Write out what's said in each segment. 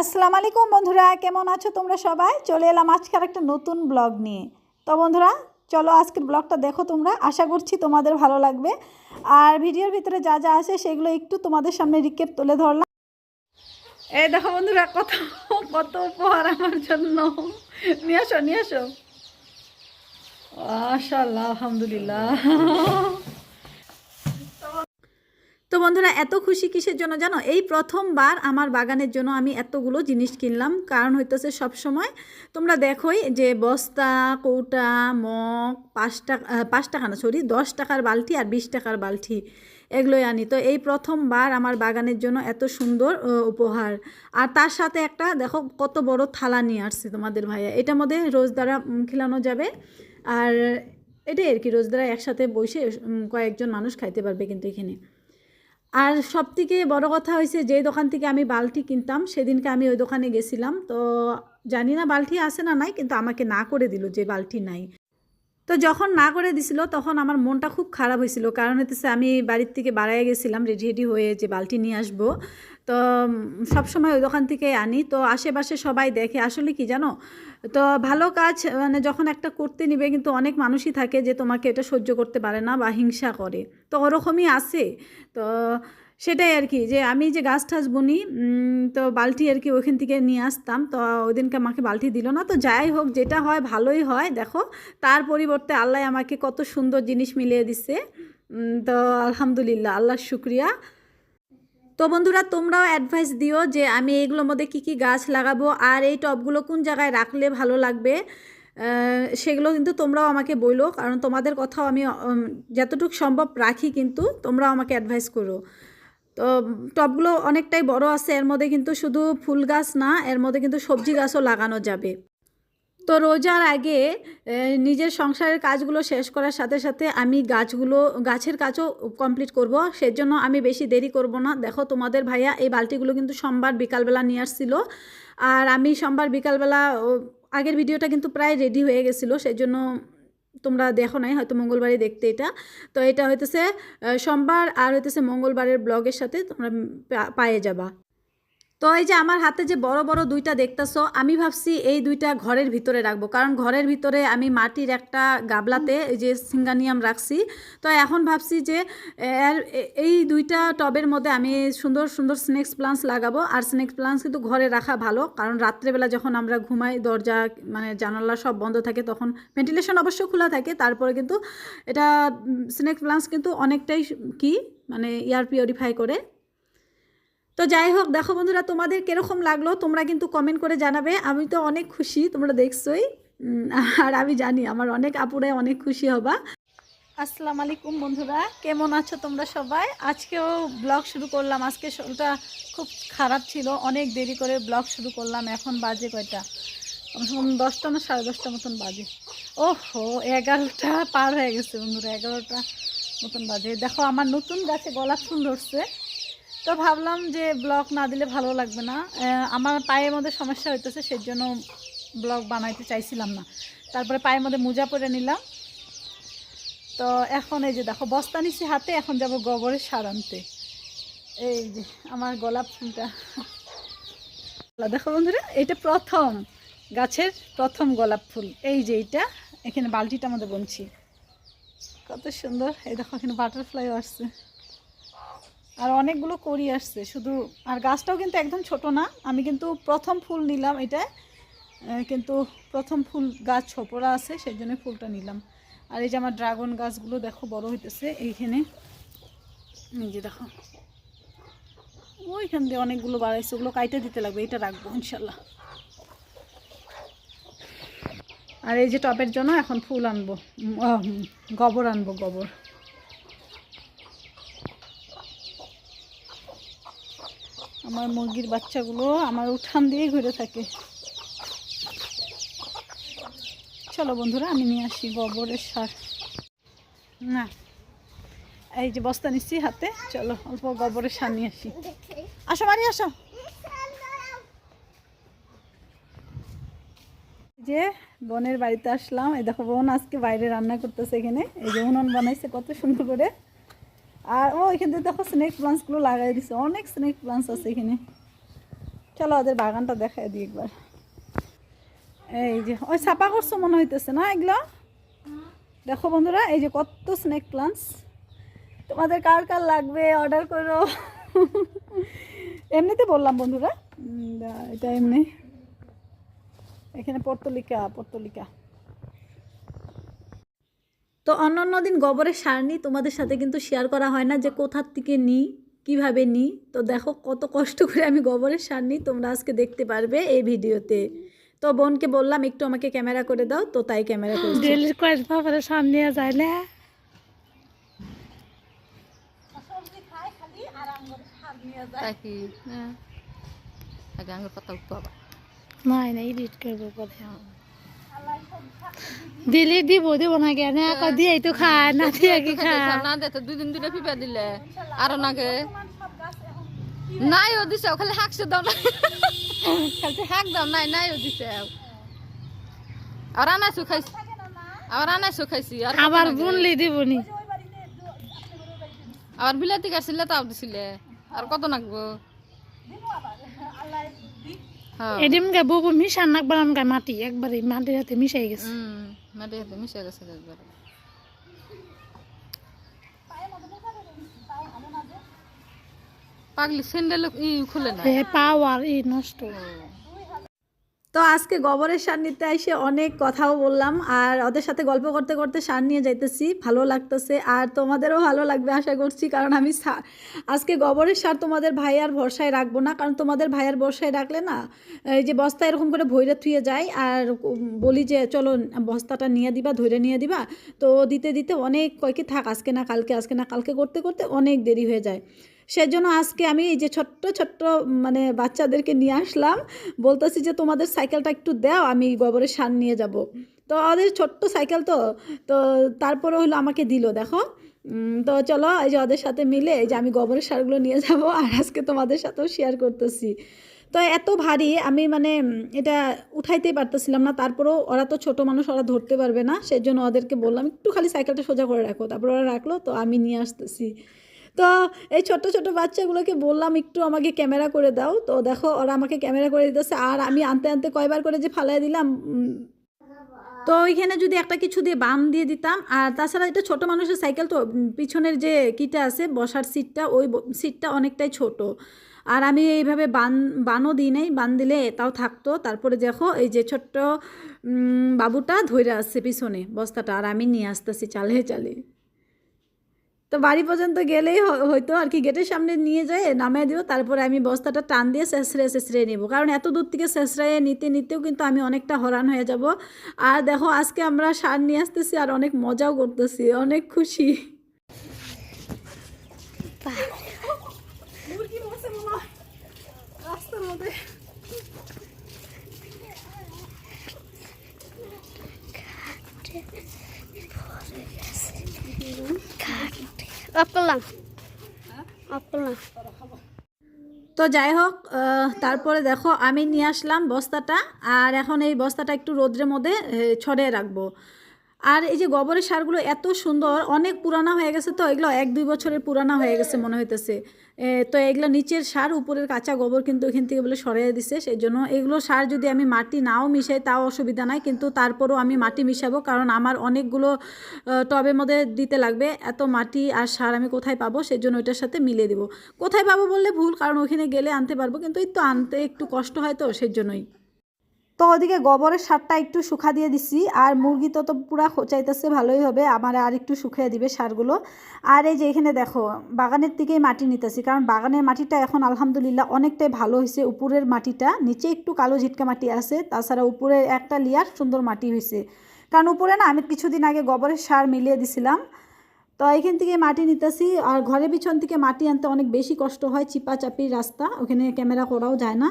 আসসালামু আলাইকুম বন্ধুরা, কেমন আছো তোমরা সবাই? চলে এলাম আজকের একটা নতুন ব্লগ নিয়ে। তো বন্ধুরা, চলো আজকের ব্লগটা দেখো তোমরা, আশা করছি তোমাদের ভালো লাগবে। আর ভিডিওর ভিতরে যা যা আছে সেগুলো একটু তোমাদের সামনে রিকেপ তুলে ধরলাম। এই দেখো বন্ধুরা, কত কত উপহার আমার জন্য। নিয়ে আসো নিয়ে আসো। মাশাআল্লাহ, আলহামদুলিল্লাহ। তো বন্ধুরা, এত খুশি কিসের জন্য জানো? এই প্রথমবার আমার বাগানের জন্য আমি এতগুলো জিনিস কিনলাম। কারণ হইতেছে সব সময় তোমরা দেখোই যে বস্তা, কৌটা, মগ, পাঁচ টাকা পাঁচ টাকা না সরি দশ টাকার বালতি আর বিশ টাকার বালতি এগুলোই আনি। তো এই প্রথমবার আমার বাগানের জন্য এত সুন্দর উপহার। আর তার সাথে একটা, দেখো, কত বড় থালা নিয়ে আসছে তোমাদের ভাইয়া। এটার মধ্যে রোজ দ্বারা খিলানো যাবে। আর এটাই আর কি রোজ দ্বারা একসাথে বসে কয়েকজন মানুষ খাইতে পারবে কিন্তু এখানে। আর সব থেকে বড়ো কথা হয়েছে যে দোকান থেকে আমি বালটি কিনতাম, সেদিনকে আমি ওই দোকানে গেছিলাম। তো জানি না বালটি আছে না নাই, কিন্তু আমাকে না করে দিল যে বালটি নাই। তো যখন না করে দিছিল, তখন আমার মনটা খুব খারাপ হয়েছিল। কারণ হচ্ছে আমি বাড়ির থেকে বাড়ায় গেছিলাম রেডি রেডি হয়ে যে বালতি নিয়ে আসব। তো সব সময় ওই দোকান থেকে আনি। তো আশেপাশে সবাই দেখে, আসলে কি জানো? তো ভালো কাজ মানে যখন একটা করতে নিবে, কিন্তু অনেক মানুষই থাকে যে তোমাকে এটা সহ্য করতে পারে না বা হিংসা করে। তো ওরকমই আছে। তো সেটাই আর কি, যে আমি যে গাছ টাছ বুনি তো বালতি আর কি ওইখান থেকে নিয়ে আসতাম। তো ওই দিনকে আমাকে বালতি দিল না, তো যাই হোক, যেটা হয় ভালোই হয়, দেখো। তার পরিবর্তে আল্লাহ আমাকে কত সুন্দর জিনিস মিলিয়ে দিচ্ছে তো আলহামদুলিল্লাহ, আল্লাহর শুক্রিয়া। তো বন্ধুরা, তোমরাও অ্যাডভাইস দিও যে আমি এগুলোর মধ্যে কী কী গাছ লাগাবো, আর এই টবগুলো কোন জায়গায় রাখলে ভালো লাগবে। সেগুলো কিন্তু তোমরাও আমাকে বইলো, কারণ তোমাদের কথাও আমি যতটুকু সম্ভব রাখি কিন্তু তোমরাও আমাকে অ্যাডভাইস করো। তো টবগুলো অনেকটাই বড় আছে, এর মধ্যে কিন্তু শুধু ফুল গাছ না, এর মধ্যে কিন্তু সবজি গাছও লাগানো যাবে। তো রোজার আগে নিজের সংসারের কাজগুলো শেষ করার সাথে সাথে আমি গাছগুলো, গাছের কাজও কমপ্লিট করব। সেজন্য আমি বেশি দেরি করব না। দেখো তোমাদের ভাইয়া এই বালতিগুলো কিন্তু সোমবার বিকালবেলা নিয়ে আসছিল। আর আমি সোমবার বিকালবেলা আগের ভিডিওটা কিন্তু প্রায় রেডি হয়ে গেছিল সেই জন্য তোমরা দেখো নাই, হয়তো মঙ্গলবারে দেখতে এটা। তো এটা হইতেছে সোমবার আর হইতেছে মঙ্গলবারের ব্লগের সাথে তোমরা পায়ে যাবা। তো এই যে আমার হাতে যে বড় বড় দুইটা দেখতেছো, আমি ভাবছি এই দুইটা ঘরের ভিতরে রাখব। কারণ ঘরের ভিতরে আমি মাটির একটা গাবলাতে এই যে সিঙ্গানিয়াম রাখছি। তো এখন ভাবছি যে এই দুইটা টবের মধ্যে আমি সুন্দর সুন্দর স্নেক্স প্লান্টস লাগাবো। আর স্নেক্স প্লান্টস কিন্তু ঘরে রাখা ভালো, কারণ রাত্রেবেলা যখন আমরা ঘুমাই, দরজা মানে জানালা সব বন্ধ থাকে, তখন ভেন্টিলেশন অবশ্য খোলা থাকে। তারপরে কিন্তু এটা স্নেক প্লান্টস কিন্তু অনেকটাই কি মানে এয়ার পিউরিফাই করে। তো যাই হোক, দেখো বন্ধুরা, তোমাদের কীরকম লাগল তোমরা কিন্তু কমেন্ট করে জানাবে। আমি তো অনেক খুশি, তোমরা দেখছোই। আর আমি জানি, আমার অনেক আপুরাই অনেক খুশি হবা। আসসালামু আলাইকুম বন্ধুরা, কেমন আছো তোমরা সবাই? আজকেও ব্লগ শুরু করলাম। আজকে শরীরটা খুব খারাপ ছিল, অনেক দেরি করে ব্লগ শুরু করলাম। এখন বাজে কয়টা? দশটা না সাড়ে দশটা মতন বাজে। ওহো, এগারোটা পার হয়ে গেছে বন্ধুরা, এগারোটা মতন বাজে। দেখো, আমার নতুন গাছে গলা ফুল ধরছে। তো ভাবলাম যে ব্লগ না দিলে ভালো লাগবে না। আমার পায়ের মধ্যে সমস্যা হইতেছে সেই জন্য ব্লগ বানাইতে চাইছিলাম না। তারপরে পায়ের মধ্যে মোজা পরে নিলাম। তো এখন এই যে দেখো, বস্তা নিচ্ছি হাতে, এখন যাব গোবরের সার আনতে। এই যে আমার গোলাপ ফুলটা। দেখো বন্ধুরা, এটা প্রথম, গাছের প্রথম গোলাপ ফুল। এই যে এইটা, এখানে বালতিটা আমাদের বনছি। কত সুন্দর, এই দেখো এখানে বাটারফ্লাইও আসছে। আর অনেকগুলো করি আসছে, শুধু, আর গাছটাও কিন্তু একদম ছোট না। আমি কিন্তু প্রথম ফুল নিলাম এটা কিন্তু প্রথম ফুল গাছ ছোপরা আছে সেই জন্য ফুলটা নিলাম। আর এই যে আমার ড্রাগন গাছগুলো দেখো বড় হইতেছে, এইখানে। এই যে দেখো। ওইখান দিয়ে অনেকগুলো বাড়াইছে, ওগুলো কাইটে দিতে লাগবে, এটা রাখব, ইনশাল্লাহ। আর এই যে টবের জন্য এখন ফুল আনব গোবর আনব, গোবর। আমার মুরগির বাচ্চাগুলো আমার উঠান দিয়ে ঘুরে থাকে। চলো বন্ধুরা, আমি নিয়ে আসি গোবরের সার। না, এই যে বস্তা নিচ্ছি হাতে, চলো অল্প গোবরের সার নিয়ে আসি। আসো, বাড়ি আসো। যে বোনের বাড়িতে আসলাম। এই দেখো, বোন আজকে বাইরে রান্না করতেছে এখানে। এই যে উনুন বানাইছে, কত সুন্দর করে। আর, ও, এখান দেখো স্নেক প্লান্টসগুলো লাগাই দিছে। অনেক স্নেক প্লান্টস আছে এখানে। চলো ওদের বাগানটা দেখাই দিই একবার। এই যে, ওই ছাপা করছ মনে হইতেছে না এগুলো? দেখো বন্ধুরা, এই যে কত স্নেক প্লান্টস তোমাদের কার কার লাগবে? অর্ডার করো। এমনিতে বললাম বন্ধুরা। এটা এমনি। এখানে পর্তলিকা পর্তলিকা। তো অন্য অন্য দিন গোবরের সার নিই তোমাদের সাথে কিন্তু শেয়ার করা হয় না যে কোথার থেকে নিই কীভাবে নিই তো দেখো কত কষ্ট করে আমি গোবরের সার নিই তোমরা আজকে দেখতে পারবে এই ভিডিওতে। তো বোনকে বললাম একটু আমাকে ক্যামেরা করে দাও তো তাই ক্যামেরা বাবারে সামনে যায় না। হ্যাঁ। আগে আঙুর পাতা উঠতে হবে। নাই না এডিট করব পরে দিলে দিব দিব না কেন? আকৌ দিয়ে তো খায় না দিয়ে কি খায় না দে তো দুই দিন দুটা পিপা দিলে। আরও নাগে নাই ও দিছে খালি হাঁকছে দাও না। খালি হাঁক দাও নাই নাই ও দিছে। আর আনাইছো খাইছি? আবার আনাইছো খাইছি। আর আবার বুনলি দিব নি আবার বিলাতি কাটছিলে তাও দিছিলে আর কত নাকবো হ্যাঁ এদিন গে বউ মিশান নাকবার আমগা মাটি একবারে মাটির হাতে মিশাই গেছে। হুম মাটি হাতে মিশাই গেছে একবার। পাগলি স্যান্ডেল ই খুলে না? পাওয়ার ই নষ্ট। তো আজকে গোবরের সার নিতে এসে অনেক কথাও বললাম আর ওদের সাথে গল্প করতে করতে সার নিয়ে যাইতেছি, ভালো লাগতেছে আর তোমাদেরও ভালো লাগবে আশা করছি, কারণ আমি আজকে গোবরের সার তোমাদের ভাইয়ার ভরসায় রাখব না, কারণ তোমাদের ভাইয়ার ভরসায় রাখলে না, এই যে বস্তা এরকম করে ভৈরে থুয়ে যায় আর বলি যে চলো বস্তাটা নিয়ে দিবা, ধরে নিয়ে দিবা, তো দিতে দিতে অনেক কয়েকে থাক, আজকে না কালকে, আজকে না কালকে করতে করতে অনেক দেরি হয়ে যায়। সেজন্য আজকে আমি এই যে ছোট্ট ছোট্ট মানে বাচ্চাদেরকে নিয়ে আসলাম। বলতেছি যে, তোমাদের সাইকেলটা একটু দাও, আমি গোবরের সার নিয়ে যাব। তো ওদের ছোট্ট সাইকেল তো তো তারপরে হলো আমাকে দিল, দেখো। তো চলো, এই যে ওদের সাথে মিলে এই যে আমি গোবরের সারগুলো নিয়ে যাব, আর আজকে তোমাদের সাথেও শেয়ার করতেছি। তো এত ভারী, আমি মানে এটা উঠাইতেই পারতেছিলাম না। তারপরেও ওরা তো ছোট মানুষ, ওরা ধরতে পারবে না। সেই জন্য ওদেরকে বললাম, একটু খালি সাইকেলটা সোজা করে রাখো। তারপর ওরা রাখল, তো আমি নিয়ে আসতেছি। তো এই ছোট ছোট বাচ্চাগুলোকে বললাম, একটু আমাকে ক্যামেরা করে দাও। তো দেখো, ওরা আমাকে ক্যামেরা করে দিতেছে। আর আমি আনতে আনতে কয়বার করে যে ফালাই দিলাম তো ওইখানে যদি একটা কিছু দিয়ে বাম দিয়ে দিতাম, আর তাছাড়া এটা ছোট মানুষের সাইকেল তো পিছনের যে কিটা আছে, বসার সিটটা, ওই সিটটা অনেকটাই ছোট। আর আমি এইভাবে বান, বানও দিই নাই, বান দিলে তাও থাকতো। তারপরে দেখো, এই যে ছোট্ট বাবুটা ধরে আসছে পিছনে বস্তাটা, আর আমি নিয়ে আসতেছি চালে চালে। তো বাড়ি পর্যন্ত গেলেই হয়তো আর কি গেটের সামনে নিয়ে যায় নামিয়ে দিও তারপরে আমি বস্তাটা টান দিয়ে শেষরে শেষরে নেব। কারণ এত দূর থেকে শেষরায় নিতে নিতেও কিন্তু আমি অনেকটা হরান হয়ে যাব। আর দেখো, আজকে আমরা সার নিয়ে আসতেছি আর অনেক মজাও করতেছি, অনেক খুশি। রাস্তার মধ্যে। তো যাই হোক তারপরে দেখো, আমি নিয়ে আসলাম বস্তাটা, আর এখন এই বস্তাটা একটু রোদ্রের মধ্যে ছড়িয়ে রাখব। আর এই যে গোবরের সারগুলো এত সুন্দর, অনেক পুরানা হয়ে গেছে তো, এগুলো এক দুই বছরের পুরানা হয়ে গেছে মনে হইতেছে। তো এগুলো নিচের সার, উপরের কাঁচা গোবর কিন্তু এখান থেকে বলে সরিয়ে দিছে, সেই জন্য এগুলো সার যদি আমি মাটি নাও মিশাই তাও অসুবিধা নাই, কিন্তু তারপরও আমি মাটি মিশাবো, কারণ আমার অনেকগুলো টবের মধ্যে দিতে লাগবে, এত মাটি আর সার আমি কোথায় পাবো, সেই জন্য ওইটার সাথে মিলিয়ে দিব। কোথায় পাবো বললে ভুল, কারণ ওখানে গেলে আনতে পারব, কিন্তু এই তো আনতে একটু কষ্ট হয় তো, সেই জন্যই। তো ওদিকে গোবরের সারটা একটু শুকা দিয়ে দিছি, আর মুরগি তো তো পুরা খোঁচাইতেছে ভালোই হবে, আমার আর একটু শুকিয়ে দিবে সারগুলো। আর এই যে এখানে দেখো, বাগানের দিকেই মাটি নিতেছি, কারণ বাগানের মাটিটা এখন আলহামদুলিল্লাহ অনেকটাই ভালো হয়েছে উপরের মাটিটা, নিচে একটু কালো ঝিটকা মাটি আছে, তাছাড়া উপরে একটা লিয়ার সুন্দর মাটি হয়েছে কারণ উপরে না, আমি কিছুদিন আগে গোবরের সার মিলিয়ে দিছিলাম, তো এখান থেকে মাটি নিতেছি, আর ঘরের পিছন থেকে মাটি আনতে অনেক বেশি কষ্ট হয় চিপা চাপি রাস্তা, ওখানে ক্যামেরা করাও যায় না।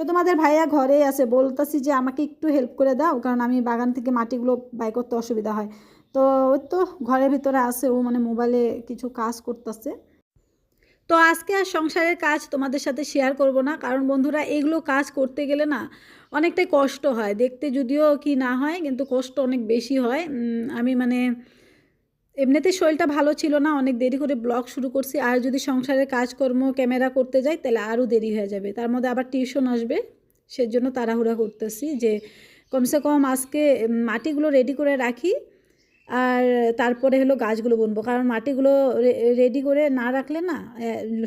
তো তোমাদের ভাইয়া ঘরে আছে। বলতেছি যে আমাকে একটু হেল্প করে দাও, কারণ আমি বাগান থেকে মাটিগুলো বাই করতে অসুবিধা হয়। তো ওই তো ঘরের ভিতরে আছে, ও মানে মোবাইলে কিছু কাজ করতেছে। তো আজকে আর সংসারের কাজ তোমাদের সাথে শেয়ার করব না, কারণ বন্ধুরা এগুলো কাজ করতে গেলে না অনেকটাই কষ্ট হয়। দেখতে যদিও কি না হয়, কিন্তু কষ্ট অনেক বেশি হয়। আমি মানে এমনিতে শরীরটা ভালো ছিল না, অনেক দেরি করে ব্লগ শুরু করছি। আর যদি সংসারের কাজকর্ম, ক্যামেরা করতে যাই, তাহলে আরও দেরি হয়ে যাবে। তার মধ্যে আবার টিউশন আসবে, সেজন্য তাড়াহুড়া করতেছি যে কমসে কম আজকে মাটিগুলো রেডি করে রাখি। আর তারপরে হলো গাছগুলো বুনবো। কারণ মাটিগুলো রেডি করে না রাখলে না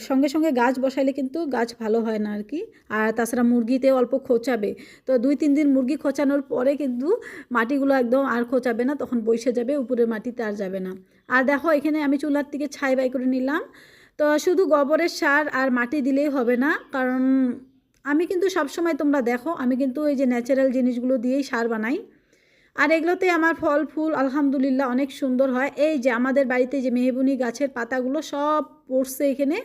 সঙ্গে সঙ্গে গাছ বসাইলে কিন্তু গাছ ভালো হয় না আর কি আর তাছাড়া মুরগিতে অল্প খোঁচাবে। তো দুই তিন দিন মুরগি খোঁচানোর পরে কিন্তু মাটিগুলো একদম আর খোঁচাবে না, তখন বসে যাবে, উপরের মাটিতে আর যাবে না। আর দেখো এখানে আমি চুলার থেকে ছাই বাই করে নিলাম। তো শুধু গোবরের সার আর মাটি দিলেই হবে না, কারণ আমি কিন্তু সবসময় তোমরা দেখো, আমি কিন্তু এই যে ন্যাচারাল জিনিসগুলো দিয়েই সার বানাই। আর এগুলোতে আমার ফল, ফুল, আলহামদুলিল্লাহ অনেক সুন্দর হয়। এই যে আমাদের বাড়িতে যে মেহবুনি গাছের পাতাগুলো সব পড়ছে এখানে।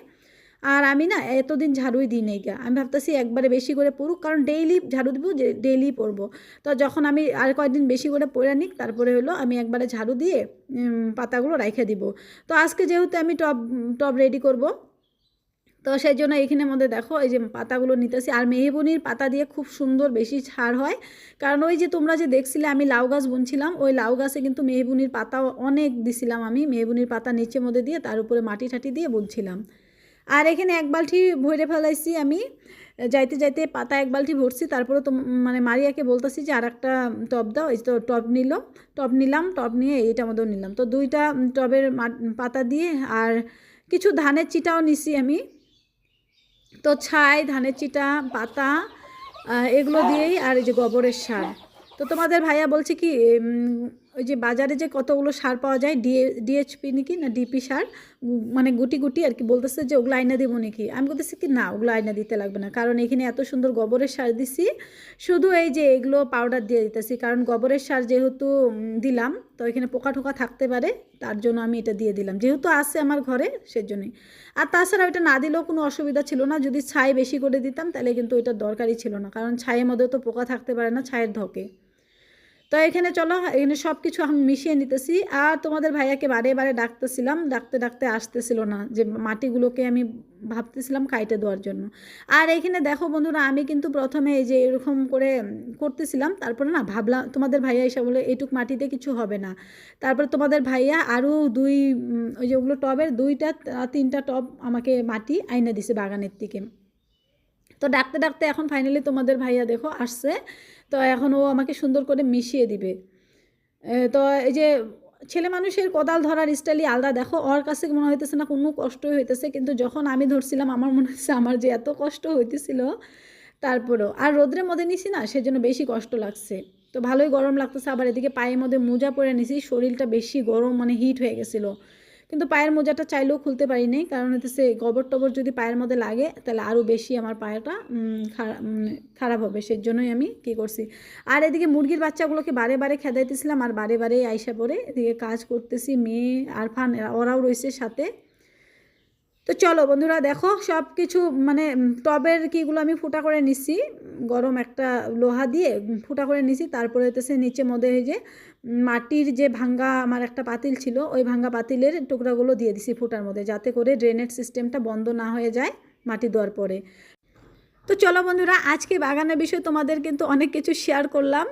আর আমি না এতদিন ঝাড়ুই দিই নেই গা। আমি ভাবতেছি একবারে বেশি করে পড়ুক, কারণ ডেইলি ঝাড়ু দিব যে ডেইলি পরবো তো যখন আমি আর কয়েকদিন বেশি করে পরে নিক তারপরে হলো আমি একবারে ঝাড়ু দিয়ে পাতাগুলো রেখে দিব। তো আজকে যেহেতু আমি টব টব রেডি করব তো সেই জন্য এইখানের মধ্যে দেখো, এই যে পাতাগুলো নিতেছি। আর মেহবুনির পাতা দিয়ে খুব সুন্দর বেশি ছাড় হয়। কারণ ওই যে তোমরা যে দেখছিলে, আমি লাউ গাছ বুনছিলাম, ওই লাউ গাছে কিন্তু মেহবুনির পাতা অনেক দিছিলাম আমি। মেহবুনির পাতা নিচে মধ্যে দিয়ে, তার উপরে মাটি ঠাটি দিয়ে বুনছিলাম। আর এখানে এক বালতি ভরে ফেলাইছি আমি। যাইতে যাইতে পাতা এক বালতি ভরছি, তারপরে তো মানে মারিয়াকে বলতেছি যে আর একটা টব দাও, এই তো টব নিল। টব নিলাম, টব নিয়ে এইটা মধ্যেও নিলাম। তো দুইটা টবের পাতা দিয়ে আর কিছু ধানের চিটাও নিছি আমি। তো ছাই, ধানের চিটা, পাতা এগুলো দিয়েই আর এই যে গোবরের সার। তো তোমাদের ভাইয়া বলছে কি ওই যে বাজারে যে কতগুলো সার পাওয়া যায় ডিএ ডিএচপি নাকি না ডিপি সার মানে গুটি গুটি আর কি, বলতেছে যে ওগুলো আইনা দেবো নাকি। আমি বলতেছি কি, না, ওগুলো আইনা দিতে লাগবে না। কারণ এখানে এত সুন্দর গোবরের সার দিছি, শুধু এই যে এগুলো পাউডার দিয়ে দিতেছি। কারণ গোবরের সার যেহেতু দিলাম, তো এখানে পোকা টোকা থাকতে পারে, তার জন্য আমি এটা দিয়ে দিলাম। যেহেতু আছে আমার ঘরে, সেজন্যই। আর তাছাড়া ওইটা না দিলেও কোনো অসুবিধা ছিল না। যদি ছাই বেশি করে দিতাম, তাহলে কিন্তু এটা দরকারই ছিল না। কারণ ছাইয়ের মধ্যে তো পোকা থাকতে পারে না, ছাইয়ের ধকে। তো এখানে চলো, এখানে সব কিছু আমি মিশিয়ে নিতেছি। আর তোমাদের ভাইয়াকে বারে বারে ডাকতেছিলাম, ডাকতে ডাকতে আসতেছিল না যে মাটিগুলোকে আমি ভাবতেছিলাম কাইটে দেওয়ার জন্য। আর এখানে দেখো বন্ধুরা, আমি কিন্তু প্রথমে এই যে এরকম করে করতেছিলাম, তারপরে না ভাবলাম, তোমাদের ভাইয়া এসে বলে, এইটুক মাটিতে কিছু হবে না। তারপরে তোমাদের ভাইয়া আরও দুই ওই যে ওগুলো টবের দুইটা তিনটা টব আমাকে মাটি আইনে দিছে বাগানের থেকে তো ডাকতে ডাকতে এখন ফাইনালি তোমাদের ভাইয়া দেখো আসছে। তো এখন ও আমাকে সুন্দর করে মিশিয়ে দিবে। তো এই যে ছেলে মানুষের কোদাল ধরার স্টাইলই আলাদা। দেখো, ওর কাছে মনে হইতেছে না কোনো কষ্টই হইতেছে, কিন্তু যখন আমি ধরছিলাম, আমার মনে হচ্ছে আমার যে এত কষ্ট হইতেছিল তারপরেও। আর রোদ্রের মধ্যে নিছি না, সেজন্য বেশি কষ্ট লাগছে। তো ভালোই গরম লাগতেছে, আবার এদিকে পায়ের মধ্যে মোজা পরে নিছি, শরীরটা বেশি গরম মানে হিট হয়ে গেছিল। কিন্তু পায়ের মোজাটা চাইলেও খুলতে পারি নাই কারণ হচ্ছে গোবর টবর যদি পায়ের মধ্যে লাগে, তাহলে আরও বেশি আমার পায়েটা খারাপ হবে। সেই জন্যই আমি কী করছি? আর এদিকে মুরগির বাচ্চাগুলোকে বারে বারে খেদাইতেছিলাম আর বারে বারে আইসা পরে এদিকে কাজ করতেছি, মেয়ে, আরফান, এরা- ওরাও রয়েছে সাথে। তো চলো বন্ধুরা, দেখো সব কিছু মানে টবের কিগুলো আমি ফুটা করে নিছি। গরম একটা লোহা দিয়ে ফুটা করে নিছি। তারপরে হইতেছে নিচে মধ্যে এই যে মাটির যে ভাঙ্গা আমার একটা পাতিল ছিল, ওই ভাঙ্গা পাতিলের টুকরাগুলো দিয়ে দিছি ফুটার মধ্যে, যাতে করে ড্রেনেজ সিস্টেমটা বন্ধ না হয়ে যায় মাটি দেওয়ার পরে। তো চলো বন্ধুরা, আজকে বাগানের বিষয়ে তোমাদের কিন্তু অনেক কিছু শেয়ার করলাম।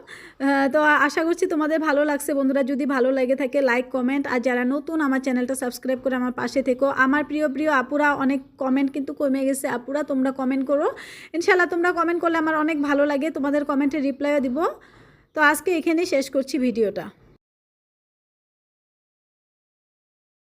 তো আশা করছি তোমাদের ভালো লাগছে বন্ধুরা। যদি ভালো লেগে থাকে লাইক কমেন্ট আর যারা নতুন আমার চ্যানেলটা সাবস্ক্রাইব করে আমার পাশে থেকো। আমার প্রিয় প্রিয় আপুরা, অনেক কমেন্ট কিন্তু কমে গেছে। আপুরা, তোমরা কমেন্ট করো। ইনশাল্লাহ তোমরা কমেন্ট করলে আমার অনেক ভালো লাগে। তোমাদের কমেন্টে রিপ্লাইও দিব। তো আজকে এখানেই শেষ করছি ভিডিওটা।